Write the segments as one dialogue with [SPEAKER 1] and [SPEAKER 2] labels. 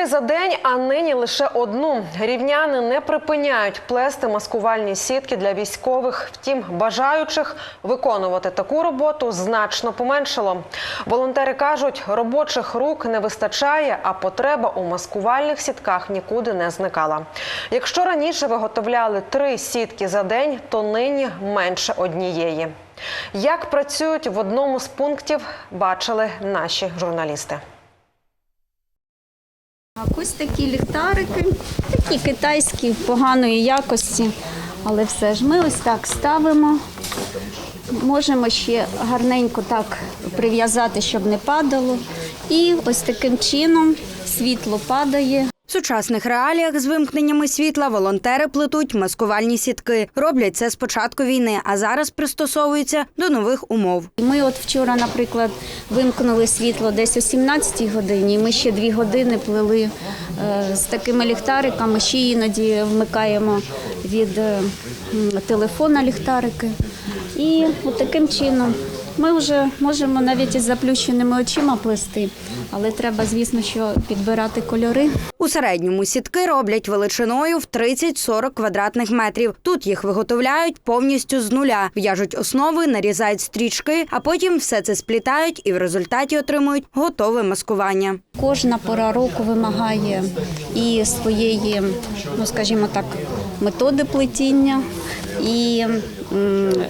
[SPEAKER 1] Три за день, а нині лише одну. Рівняни не припиняють плести маскувальні сітки для військових. Втім, бажаючих виконувати таку роботу значно поменшало. Волонтери кажуть, робочих рук не вистачає, а потреба у маскувальних сітках нікуди не зникала. Якщо раніше виготовляли три сітки за день, то нині менше однієї. Як працюють в одному з пунктів, бачили наші журналісти.
[SPEAKER 2] А Ось такі ліхтарики, такі китайські, поганої якості, але все ж ми ось так ставимо. Можемо ще гарненько так прив'язати, щоб не падало. І ось таким чином світло падає.
[SPEAKER 3] В сучасних реаліях з вимкненнями світла волонтери плетуть маскувальні сітки. Роблять це з початку війни, а зараз пристосовуються до нових умов.
[SPEAKER 2] Ми от вчора, наприклад, вимкнули світло десь о 17 годині. Ми ще дві години плели е, з такими ліхтариками. Ще іноді вмикаємо від е, телефона ліхтарики. І от таким чином ми вже можемо навіть із заплющеними очима плести, але треба, звісно, що підбирати кольори.
[SPEAKER 3] У середньому сітки роблять величиною в 30-40 квадратних метрів. Тут їх виготовляють повністю з нуля, в'яжуть основи, нарізають стрічки, а потім все це сплітають і в результаті отримують готове маскування.
[SPEAKER 2] Кожна пора року вимагає і своєї, ну скажімо так, методи плетіння і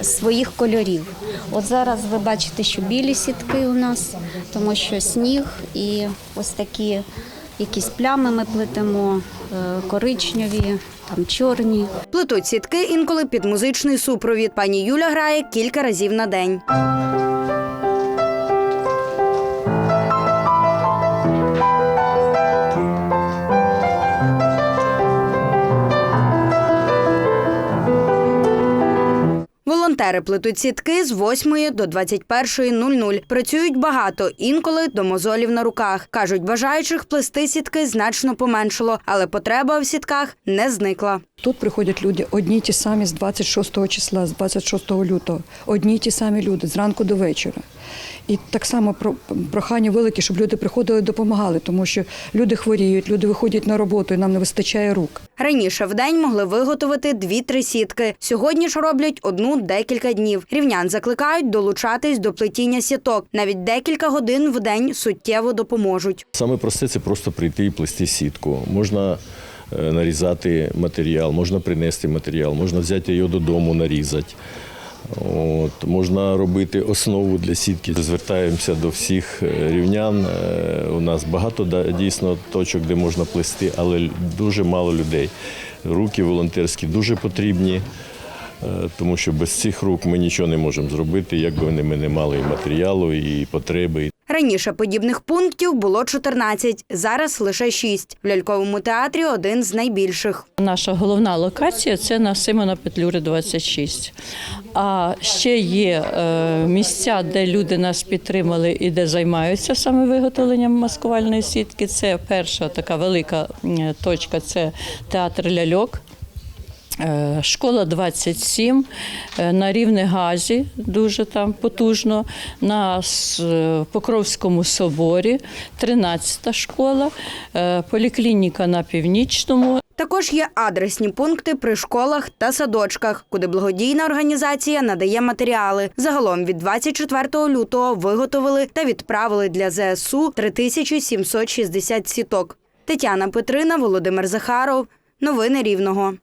[SPEAKER 2] своїх кольорів. От зараз ви бачите, що білі сітки у нас, тому що сніг і ось такі якісь плями ми плетемо, е, коричневі, там чорні.
[SPEAKER 3] Плетуть сітки інколи під музичний супровід. Пані Юля грає кілька разів на день. Волонтери плетуть сітки з 8 до 21.00. Працюють багато, інколи до мозолів на руках. Кажуть, бажаючих плести сітки значно поменшало, але потреба в сітках не зникла.
[SPEAKER 4] Тут приходять люди одні ті самі з 26 числа, з 26 лютого. Одні ті самі люди зранку до вечора. І так само про- прохання велике, щоб люди приходили і допомагали, тому що люди хворіють, люди виходять на роботу, і нам не вистачає рук.
[SPEAKER 3] Раніше в день могли виготовити дві-три сітки. Сьогодні ж роблять одну декілька днів. Рівнян закликають долучатись до плетіння сіток. Навіть декілька годин в день суттєво допоможуть.
[SPEAKER 5] Саме просте це просто прийти і плести сітку. Можна е, нарізати матеріал, можна принести матеріал, можна взяти його додому, нарізати. От, можна робити основу для сітки. Звертаємося до всіх е, рівнян. Е, У нас багато дійсно точок, де можна плести, але дуже мало людей. Руки волонтерські дуже потрібні, тому що без цих рук ми нічого не можемо зробити, як би ми не мали і матеріалу, і потреби,
[SPEAKER 3] Раніше подібних пунктів було 14, зараз лише 6. В ляльковому театрі один з найбільших.
[SPEAKER 6] Наша головна локація це на Симона Петлюри 26. А ще є е, місця, де люди нас підтримали і де займаються саме виготовленням маскувальної сітки. Це перша така велика точка це театр ляльок. Е, Школа 27 е, на рівне газі, дуже там потужно, на е, Покровському соборі, 13 школа, поліклініка на північному,
[SPEAKER 3] Також є адресні пункти при школах та садочках, куди благодійна організація надає матеріали. Загалом від 24 лютого виготовили та відправили для ЗСУ 3760 сіток. Тетяна Петрина, Володимир Захаров. Новини Рівного.